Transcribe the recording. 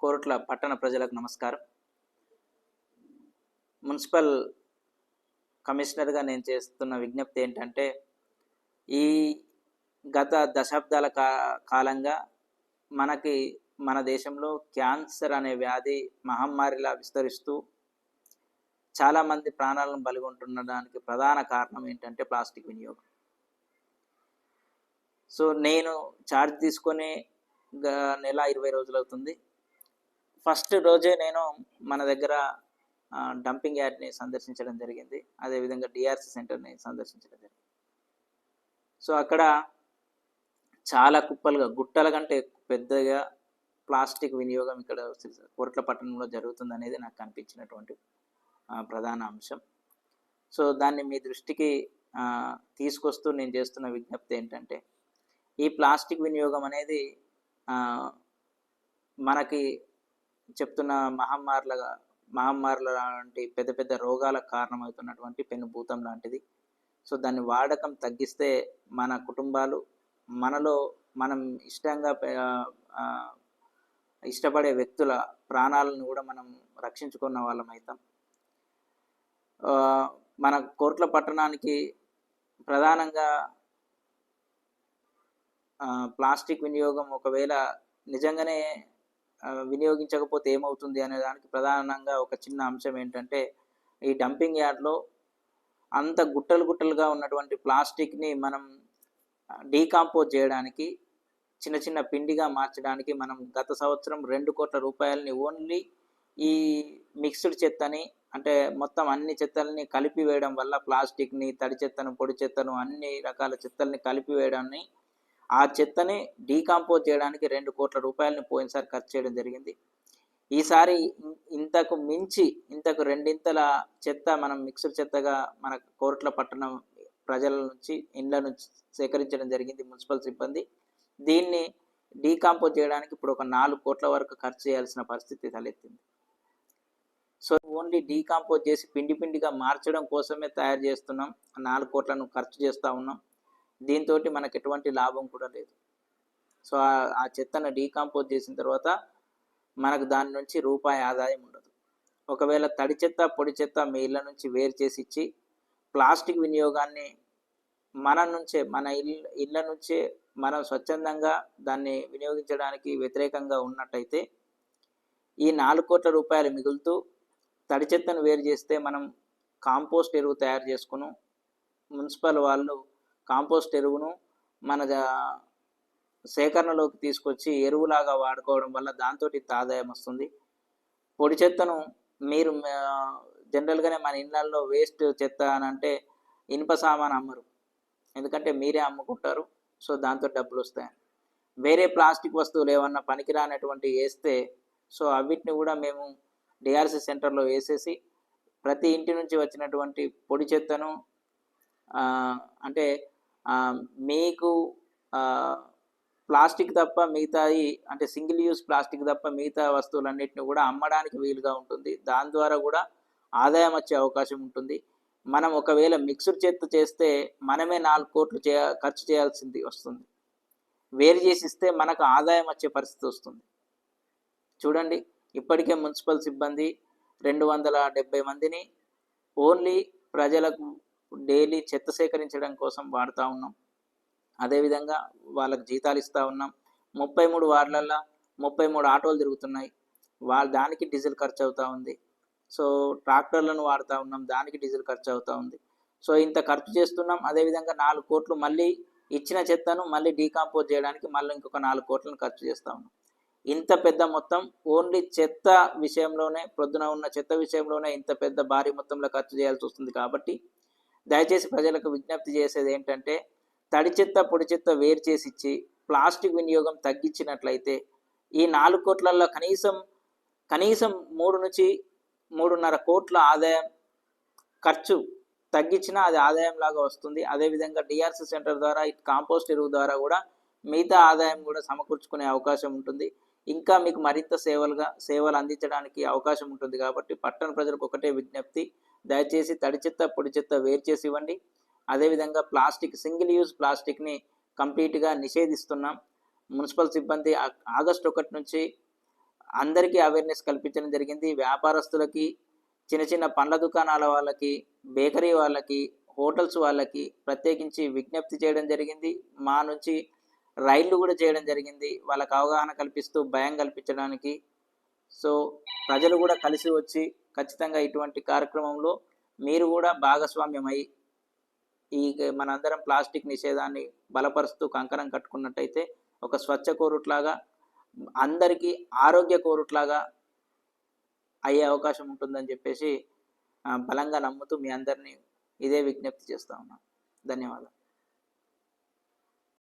కోరుట్ల పట్టణ ప్రజలకు నమస్కారం. మున్సిపల్ కమిషనర్గా నేను చేస్తున్న విజ్ఞప్తి ఏంటంటే ఈ గత దశాబ్దాల కా కాలంగా మనకి మన దేశంలో క్యాన్సర్ అనే వ్యాధి మహమ్మారిలా విస్తరిస్తూ చాలామంది ప్రాణాలను బలిగొంటుండడానికి ప్రధాన కారణం ఏంటంటే ప్లాస్టిక్ వినియోగం. సో నేను ఛార్జ్ తీసుకొని గ- నెల ఇరవై రోజులు అవుతుంది ఫస్ట్ రోజే నేను మన దగ్గర డంపింగ్ యార్డ్ని సందర్శించడం జరిగింది. అదేవిధంగా డిఆర్సి సెంటర్ని సందర్శించడం జరిగింది. సో అక్కడ చాలా కుప్పలుగా గుట్టల కంటే పెద్దగా ప్లాస్టిక్ వినియోగం ఇక్కడ కోట్ల పట్టణంలో జరుగుతుంది అనేది నాకు కనిపించినటువంటి ప్రధాన అంశం. సో దాన్ని మీ దృష్టికి తీసుకొస్తూ నేను చేస్తున్న విజ్ఞప్తి ఏంటంటే ఈ ప్లాస్టిక్ వినియోగం అనేది మనకి చెప్తున్న మహమ్మారులుగా మహమ్మారుల లాంటి పెద్ద పెద్ద రోగాలకు కారణమవుతున్నటువంటి పెనుభూతం లాంటిది. సో దాన్ని వాడకం తగ్గిస్తే మన కుటుంబాలు మనలో మనం ఇష్టంగా ఇష్టపడే వ్యక్తుల ప్రాణాలను కూడా మనం రక్షించుకున్న వాళ్ళం అవుతాం మన కోట్ల పట్టణానికి ప్రధానంగా ప్లాస్టిక్ వినియోగం ఒకవేళ నిజంగానే వినియోగించకపోతే ఏమవుతుంది అనే దానికి ప్రధానంగా ఒక చిన్న అంశం ఏంటంటే ఈ డంపింగ్ యార్డ్లో అంత గుట్టలు గుట్టలుగా ఉన్నటువంటి ప్లాస్టిక్ని మనం డీకాంపోజ్ చేయడానికి చిన్న చిన్న పిండిగా మార్చడానికి మనం గత సంవత్సరం రెండు కోట్ల రూపాయలని ఓన్లీ ఈ మిక్స్డ్ చెత్తని అంటే మొత్తం అన్ని చెత్తల్ని కలిపి వేయడం వల్ల ప్లాస్టిక్ని తడి చెత్తను పొడి చెత్తను అన్ని రకాల చెత్తల్ని కలిపి వేయడాన్ని ఆ చెత్తని డీకాంపోజ్ చేయడానికి రెండు కోట్ల రూపాయలని పోయినసారి ఖర్చు చేయడం జరిగింది. ఈసారి ఇంతకు మించి ఇంతకు రెండింతల చెత్త మనం మిక్స్డ్ చెత్తగా మన కోరట్ల పట్టణం ప్రజల నుంచి ఇండ్ల నుంచి సేకరించడం జరిగింది మున్సిపల్ సిబ్బంది. దీన్ని డీకాంపోజ్ చేయడానికి ఇప్పుడు ఒక నాలుగు కోట్ల వరకు ఖర్చు చేయాల్సిన పరిస్థితి తలెత్తింది. సో ఓన్లీ డీకాంపోజ్ చేసి పిండి పిండిగా మార్చడం కోసమే తయారు చేస్తున్నాం. నాలుగు కోట్లను ఖర్చు చేస్తూ ఉన్నాం. దీంతో మనకు ఎటువంటి లాభం కూడా లేదు. సో ఆ- చెత్తను డీకాంపోజ్ చేసిన తర్వాత మనకు దాని నుంచి రూపాయి ఆదాయం ఉండదు. ఒకవేళ తడి చెత్త పొడి చెత్త మీ ఇళ్ళ నుంచి వేరు చేసి ఇచ్చి ప్లాస్టిక్ వినియోగాన్ని మన నుంచే మన ఇళ్ళ ఇళ్ళ నుంచే మనం స్వచ్ఛందంగా దాన్ని వినియోగించడానికి వ్యతిరేకంగా ఉన్నట్టయితే ఈ నాలుగు కోట్ల రూపాయలు మిగులుతూ తడి చెత్తను వేరు చేస్తే మనం కాంపోస్ట్ ఎరువు తయారు చేసుకుని మున్సిపల్ వాళ్ళు కాంపోస్ట్ ఎరువును మన సేకరణలోకి తీసుకొచ్చి ఎరువులాగా వాడుకోవడం వల్ల దాంతో ఆదాయం వస్తుంది. పొడి చెత్తను మీరు జనరల్గానే మన ఇళ్ళల్లో వేస్ట్ చెత్త అని అంటే ఇనుప సామాన్ అమ్మరు. ఎందుకంటే మీరే అమ్ముకుంటారు. సో దాంతో డబ్బులు వస్తాయి వేరే ప్లాస్టిక్ వస్తువులు ఏమన్నా పనికిరానటువంటి వేస్తే సో అవిటిని కూడా మేము డిఆర్సీ సెంటర్లో వేసేసి ప్రతి ఇంటి నుంచి వచ్చినటువంటి పొడి చెత్తను అంటే మీకు ప్లాస్టిక్ తప్ప మిగతాయి అంటే సింగిల్ యూస్ ప్లాస్టిక్ తప్ప మిగతా వస్తువులన్నింటినీ కూడా అమ్మడానికి వీలుగా ఉంటుంది. దాని ద్వారా కూడా ఆదాయం వచ్చే అవకాశం ఉంటుంది. మనం ఒకవేళ మిక్స్డ్ చెత్త చేస్తే మనమే నాలుగు కోట్లు చే ఖర్చు చేయాల్సింది వస్తుంది. వేరు చేసి ఇస్తే మనకు ఆదాయం వచ్చే పరిస్థితి వస్తుంది. చూడండి ఇప్పటికే మున్సిపల్ సిబ్బంది రెండు వందల డెబ్బై మందిని ఓన్లీ ప్రజలకు డైలీ చెత్త సేకరించడం కోసం వాడుతూ ఉన్నాం. అదేవిధంగా వాళ్ళకి జీతాలు ఇస్తూ ఉన్నాం. ముప్పై మూడు వార్లల్లో ముప్పై మూడు ఆటోలు తిరుగుతున్నాయి. వాళ్ళ దానికి డీజిల్ ఖర్చు అవుతూ ఉంది. సో ట్రాక్టర్లను వాడుతూ ఉన్నాం. దానికి డీజిల్ ఖర్చు అవుతూ ఉంది. సో ఇంత ఖర్చు చేస్తున్నాం. అదేవిధంగా నాలుగు కోట్లు మళ్ళీ ఇచ్చిన చెత్తను మళ్ళీ డీకాంపోజ్ చేయడానికి మళ్ళీ ఇంకొక నాలుగు కోట్లను ఖర్చు చేస్తూ ఉన్నాం. ఇంత పెద్ద మొత్తం ఓన్లీ చెత్త విషయంలోనే ప్రొద్దున ఉన్న చెత్త విషయంలోనే ఇంత పెద్ద భారీ మొత్తంలో ఖర్చు చేయాల్సి వస్తుంది కాబట్టి దయచేసి ప్రజలకు విజ్ఞప్తి చేసేది ఏంటంటే తడి చెత్త పొడి చెత్త వేరు చేసి ఇచ్చి ప్లాస్టిక్ వినియోగం తగ్గించినట్లయితే ఈ నాలుగు కోట్లలో కనీసం కనీసం మూడు నుంచి మూడున్నర కోట్ల ఆదాయం ఖర్చు తగ్గించినా అది ఆదాయం లాగా వస్తుంది. అదేవిధంగా డిఆర్సీ సెంటర్ ద్వారా కాంపోస్ట్ ఎరువు ద్వారా కూడా మిగతా ఆదాయం కూడా సమకూర్చుకునే అవకాశం ఉంటుంది. ఇంకా మీకు మరింత సేవలుగా సేవలు అందించడానికి అవకాశం ఉంటుంది కాబట్టి పట్టణ ప్రజలకు ఒకటే విజ్ఞప్తి. దయచేసి తడి చెత్త పొడి చెత్త వేరు చేసి ఇవ్వండి. అదేవిధంగా ప్లాస్టిక్ సింగిల్ యూజ్ ప్లాస్టిక్ని కంప్లీట్గా నిషేధిస్తున్నాం. మున్సిపల్ సిబ్బంది ఆగస్టు ఒకటి నుంచి అందరికీ అవేర్నెస్ కల్పించడం జరిగింది. వ్యాపారస్తులకి చిన్న చిన్న పండ్ల దుకాణాల వాళ్ళకి బేకరీ వాళ్ళకి హోటల్స్ వాళ్ళకి ప్రత్యేకించి విజ్ఞప్తి చేయడం జరిగింది. మా నుంచి రైళ్ళు కూడా చేయడం జరిగింది. వాళ్ళకు అవగాహన కల్పిస్తూ భయం కల్పించడానికి సో ప్రజలు కూడా కలిసి వచ్చి ఖచ్చితంగా ఇటువంటి కార్యక్రమంలో మీరు కూడా భాగస్వామ్యమై ఈ మనందరం ప్లాస్టిక్ నిషేధాన్ని బలపరుస్తూ కంకణం కట్టుకున్నట్టయితే ఒక స్వచ్ఛ కోరుట్లాగా అందరికీ ఆరోగ్య కోరుట్లాగా అయ్యే అవకాశం ఉంటుందని చెప్పేసి బలంగా నమ్ముతూ మీ అందరినీ ఇదే విజ్ఞప్తి చేస్తా ఉన్నాను ధన్యవాదాలు.